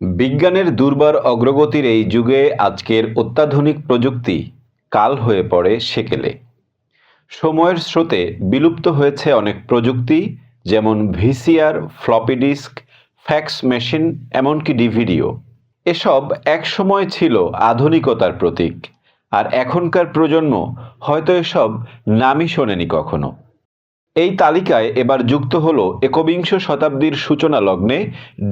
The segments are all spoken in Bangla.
বিজ্ঞানের দুর্বার অগ্রগতির এই যুগে আজকের অত্যাধুনিক প্রযুক্তি কাল হয়ে পড়ে সেকেলে। সময়ের স্রোতে বিলুপ্ত হয়েছে অনেক প্রযুক্তি, যেমন VCR, floppy disk, fax machine, এমনকি ডিভিডিও। এসব এক সময় ছিল আধুনিকতার প্রতীক, আর এখনকার প্রজন্ম হয়তো এসব নামই শোনেনি কখনো। এই তালিকায় এবার যুক্ত হল একবিংশ শতাব্দীর সূচনা লগ্নে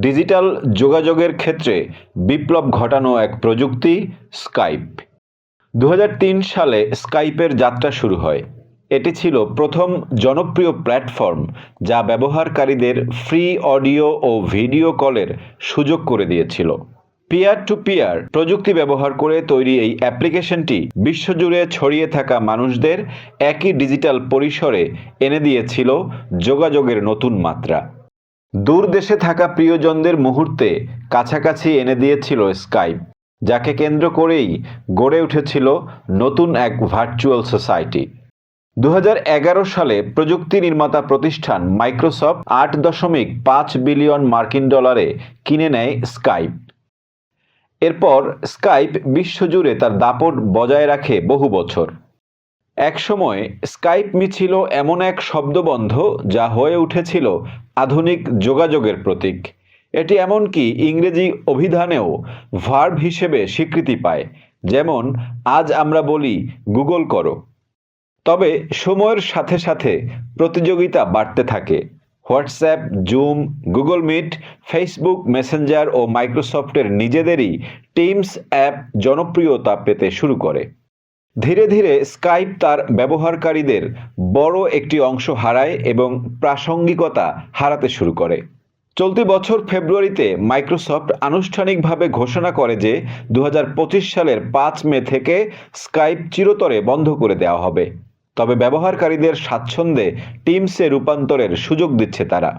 ডিজিটাল যোগাযোগের ক্ষেত্রে বিপ্লব ঘটানো এক প্রযুক্তি, স্কাইপ। দু হাজার তিন সালে স্কাইপের যাত্রা শুরু হয়। এটি ছিল প্রথম জনপ্রিয় প্ল্যাটফর্ম যা ব্যবহারকারীদের ফ্রি অডিও ও ভিডিও কলের সুযোগ করে দিয়েছিল। পিয়ার টু পিয়ার প্রযুক্তি ব্যবহার করে তৈরি এই অ্যাপ্লিকেশনটি বিশ্বজুড়ে ছড়িয়ে থাকা মানুষদের একই ডিজিটাল পরিসরে এনে দিয়েছিল যোগাযোগের নতুন মাত্রা। দূর দেশে থাকা প্রিয়জনদের মুহূর্তে কাছাকাছি এনে দিয়েছিল স্কাইপ যাকে কেন্দ্র করেই গড়ে উঠেছিল নতুন এক ভার্চুয়াল সোসাইটি দু হাজার এগারো সালে প্রযুক্তি নির্মাতা প্রতিষ্ঠান মাইক্রোসফট আট দশমিক পাঁচ বিলিয়ন মার্কিন ডলারে কিনে নেয় স্কাইপ এরপর স্কাইপ বিশ্বজুড়ে তার দাপট বজায় রাখে বহু বছর। একসময় স্কাইপ মি ছিল এমন এক শব্দবন্ধ যা হয়ে উঠেছিল আধুনিক যোগাযোগের প্রতীক। এটি এমনকি ইংরেজি অভিধানেও ভার্ব হিসেবে স্বীকৃতি পায়, যেমন, আজ আমরা বলি, গুগল করো। তবে সময়ের সাথে সাথে প্রতিযোগিতা বাড়তে থাকে। WhatsApp, Zoom, Google Meet, Facebook, Messenger ও মাইক্রোসফটের নিজেদেরই টিমস অ্যাপ জনপ্রিয়তা পেতে শুরু করে। ধীরে ধীরে স্কাইপ তার ব্যবহারকারীদের বড় একটি অংশ হারায় এবং প্রাসঙ্গিকতা হারাতে শুরু করে। চলতি বছর ফেব্রুয়ারিতে মাইক্রোসফট আনুষ্ঠানিকভাবে ঘোষণা করে যে দু হাজার পঁচিশ সালের পাঁচ মে থেকে স্কাইপ চিরতরে বন্ধ করে দেওয়া হবে। তবে ব্যবহারকারীদের স্বাচ্ছন্দ্যে টিমসে রূপান্তরের সুযোগ দিচ্ছে তারা।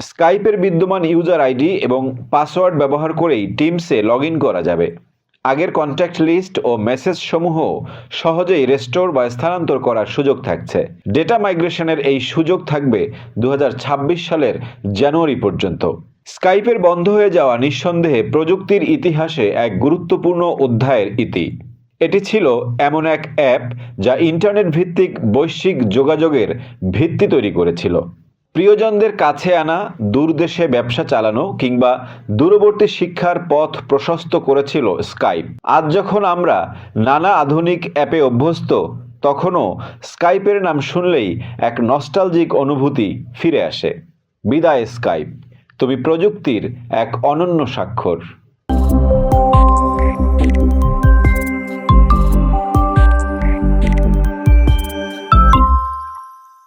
স্কাইপের বিদ্যমান ইউজার আইডি এবং পাসওয়ার্ড ব্যবহার করেই টিমসে লগ করা যাবে। আগের কন্ট্যাক্ট লিস্ট ও মেসেজ সমূহ সহজেই রেস্টোর বা স্থানান্তর করার সুযোগ থাকছে। ডেটা মাইগ্রেশনের এই সুযোগ থাকবে দু হাজার ছাব্বিশ সালের জানুয়ারি পর্যন্ত। স্কাইপের বন্ধ হয়ে যাওয়া নিঃসন্দেহে প্রযুক্তির ইতিহাসে এক গুরুত্বপূর্ণ অধ্যায়ের ইতি। এটি ছিল এমন এক অ্যাপ যা ইন্টারনেট ভিত্তিক বৈশ্বিক যোগাযোগের ভিত্তি তৈরি করেছিল। প্রিয়জনদের কাছে আনা দূরদেশে ব্যবসা চালানো কিংবা দূরবর্তী শিক্ষার পথ প্রশস্ত করেছিল স্কাইপ আজ যখন আমরা নানা আধুনিক অ্যাপে অভ্যস্ত, তখনও স্কাইপের নাম শুনলেই এক নস্টালজিক অনুভূতি ফিরে আসে। বিদায় স্কাইপ তুমি প্রযুক্তির এক অনন্য স্বাক্ষর।